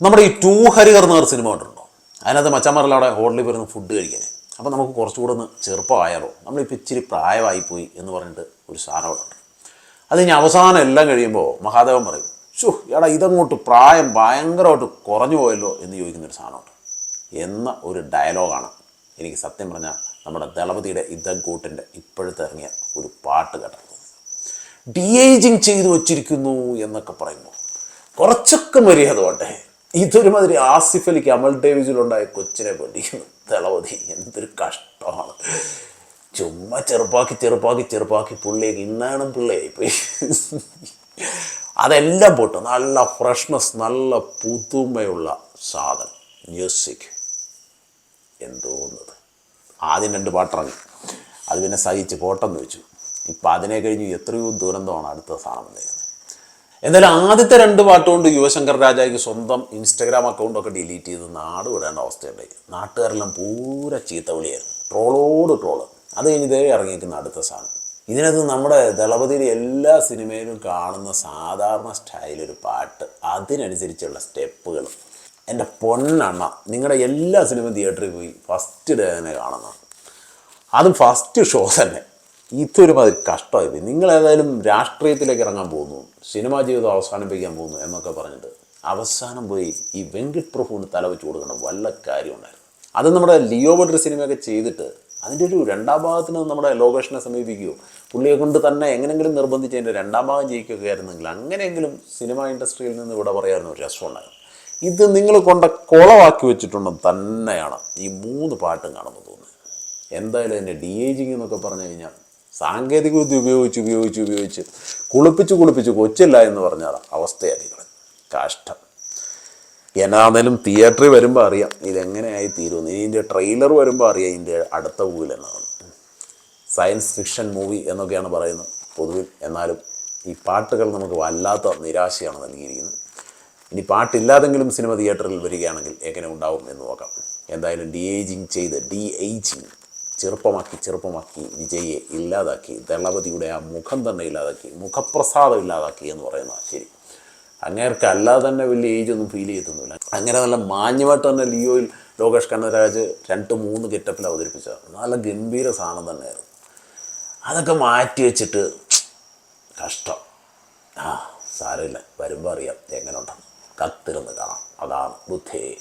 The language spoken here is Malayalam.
നമ്മുടെ ഈ ടൂ ഹരിഹർ പറഞ്ഞ സിനിമ കണ്ടിട്ടുണ്ടോ? അതിനകത്ത് മച്ചന്മാരെല്ലാം അവിടെ ഹോട്ടലിൽ വരുന്ന ഫുഡ് കഴിക്കാൻ. അപ്പോൾ നമുക്ക് കുറച്ചുകൂടെ ഒന്ന് ചെറുപ്പമായാലോ നമ്മളിപ്പോൾ ഇച്ചിരി പ്രായമായിപ്പോയി എന്ന് പറഞ്ഞിട്ട് ഒരു സാധനം ഉണ്ട്. അത് ഇനി അവസാനം എല്ലാം കഴിയുമ്പോൾ മഹാദേവൻ പറയും ഷു എടാ ഇതങ്ങോട്ട് പ്രായം ഭയങ്കരമായിട്ട് കുറഞ്ഞു പോയല്ലോ എന്ന് ചോദിക്കുന്നൊരു സാധനമുണ്ട് എന്ന ഒരു ഡയലോഗാണ് എനിക്ക് സത്യം പറഞ്ഞാൽ നമ്മുടെ ദളപതിയുടെ ഇതങ്കൂട്ടിന്റെ ഇപ്പോഴത്തെ ഇറങ്ങിയ ഒരു പാട്ട് കേട്ടത് ഡി ഏജിങ് ചെയ്തു വച്ചിരിക്കുന്നു എന്നൊക്കെ പറയുമ്പോൾ കുറച്ചൊക്കെ മര്യാദ പോട്ടെ ഇതൊരുമാതിരി ആസിഫ് അലിക്ക് അമൽ ഡേവിസിലുണ്ടായ കൊച്ചിനെ പഠിക്കുന്നു തെളവതി എന്തൊരു കഷ്ടമാണ്. ചുമ്മാ ചെറുപ്പാക്കി ചെറുപ്പാക്കി ചെറുപ്പാക്കി പുള്ളിയൊക്കെ ഇന്നാണ് പോയി അതെല്ലാം പോട്ടു. നല്ല ഫ്രഷ്നസ് നല്ല പുതുമയുള്ള സാധനം. മ്യൂസിക് എന്തോന്നത് ആദ്യം രണ്ട് പാട്ടിറങ്ങി. അത് പിന്നെ സഹിച്ച് പോട്ടെന്ന് വെച്ചു. ഇപ്പം അതിനെ കഴിഞ്ഞ് എത്രയോ ദുരന്തമാണ് അടുത്ത സാധനം എന്തായാലും ആദ്യത്തെ രണ്ട് പാട്ടുകൊണ്ട് യുവശങ്കർ രാജായ്ക്ക് സ്വന്തം ഇൻസ്റ്റഗ്രാം അക്കൗണ്ടൊക്കെ ഡിലീറ്റ് ചെയ്ത് നാട് വിടേണ്ട അവസ്ഥയുണ്ടായി. നാട്ടുകാരെല്ലാം പൂര ചീത്ത വിളിയായിരുന്നു ട്രോളോട് ട്രോൾ. അത് കഴിഞ്ഞ് ഇതേ ഇറങ്ങിയിരിക്കുന്ന അടുത്ത സാധനം. ഇതിനകത്ത് നമ്മുടെ ദളപതിയുടെ എല്ലാ സിനിമയിലും കാണുന്ന സാധാരണ സ്റ്റൈലൊരു പാട്ട്. അതിനനുസരിച്ചുള്ള സ്റ്റെപ്പുകൾ. എന്റെ പൊന്നണ്ണ നിങ്ങളുടെ എല്ലാ സിനിമ തിയേറ്ററിൽ പോയി ഫസ്റ്റ് ഡേ തന്നെ കാണുന്നതാണ്. അതും ഫസ്റ്റ് ഷോ തന്നെ. ഇതൊരുമാതിരി കഷ്ടമായി നിങ്ങൾ ഏതായാലും രാഷ്ട്രീയത്തിലേക്ക് ഇറങ്ങാൻ പോകുന്നു. സിനിമാ ജീവിതം അവസാനിപ്പിക്കാൻ പോകുന്നു എന്നൊക്കെ പറഞ്ഞിട്ട് അവസാനം പോയി ഈ വെങ്കിട്ട് പ്രഭുവിന് തല വെച്ച് കൊടുക്കേണ്ട വല്ല കാര്യം ഉണ്ടായിരുന്നു അത് നമ്മുടെ ലിയോ ബഡ്രി സിനിമയൊക്കെ ചെയ്തിട്ട് അതിന്റെ ഒരു രണ്ടാം ഭാഗത്തിന് നമ്മുടെ ലോകേഷിനെ സമീപിക്കുകയോ പുള്ളിയെ കൊണ്ട് തന്നെ എങ്ങനെയെങ്കിലും നിർബന്ധിച്ച് അതിന്റെ രണ്ടാം ഭാഗം ജയിക്കുകയൊക്കെ ആയിരുന്നെങ്കിൽ അങ്ങനെയെങ്കിലും സിനിമ ഇൻഡസ്ട്രിയിൽ നിന്ന് ഇവിടെ പറയായിരുന്നു ഒരു രസമുണ്ടായിരുന്നു. ഇത് നിങ്ങൾ കൊണ്ട കുളമാക്കി വെച്ചിട്ടുണ്ടെന്ന് തന്നെയാണ് ഈ മൂന്ന് പാട്ടും കാണുമ്പോൾ തോന്നുന്നത്. എന്തായാലും അതിന്റെ ഡി എന്നൊക്കെ പറഞ്ഞു കഴിഞ്ഞാൽ സാങ്കേതിക വിദ്യ ഉപയോഗിച്ച് ഉപയോഗിച്ച് ഉപയോഗിച്ച് കുളിപ്പിച്ച് കുളിപ്പിച്ച് കൊച്ചില്ല എന്ന് പറഞ്ഞാൽ അവസ്ഥയായിരിക്കണം കഷ്ടം. എന്നാന്നേലും തിയേറ്ററിൽ വരുമ്പോൾ അറിയാം ഇതെങ്ങനെയായി തീരുമെന്ന്. ഇതിന്റെ ട്രെയിലർ വരുമ്പോൾ അറിയാം ഇതിന്റെ അടുത്ത മൂവിൽ എന്നാണ്. സയൻസ് ഫിക്ഷൻ മൂവി എന്നൊക്കെയാണ് പറയുന്നത് പൊതുവിൽ. എന്നാലും ഈ പാട്ടുകൾ നമുക്ക് വല്ലാത്ത നിരാശയാണ് നൽകിയിരിക്കുന്നത്. ഇനി പാട്ടില്ലാതെങ്കിലും സിനിമ തിയേറ്ററിൽ വരികയാണെങ്കിൽ എങ്ങനെ ഉണ്ടാവും എന്ന് നോക്കാം. എന്തായാലും ഡി ഏജിങ് ചെയ്ത് ഡി ഏജിങ് ചെറുപ്പമാക്കി ചെറുപ്പമാക്കി വിജയെ ഇല്ലാതാക്കി ദളപതിയുടെ ആ മുഖം തന്നെ ഇല്ലാതാക്കി മുഖപ്രസാദം ഇല്ലാതാക്കി എന്ന് പറയുന്ന ശരി. അങ്ങേർക്ക് അല്ലാതെ തന്നെ വലിയ ഏജ് ഒന്നും ഫീൽ ചെയ്തൊന്നുമില്ല അങ്ങനെ നല്ല മാന്യമായിട്ട് തന്നെ ലിയോയിൽ ലോകേഷ് കനരാജ് രണ്ട് മൂന്ന് ഗെറ്റപ്പിൽ അവതരിപ്പിച്ച നല്ല ഗംഭീര സാധനം തന്നെയായിരുന്നു. അതൊക്കെ മാറ്റി വെച്ചിട്ട് കഷ്ടം. ആ സാരമില്ല. വരുമ്പോൾ അറിയാം എങ്ങനെ ഉണ്ടെന്ന് കത്തിരുന്ന് കാണാം. അതാണ് ബുദ്ധി.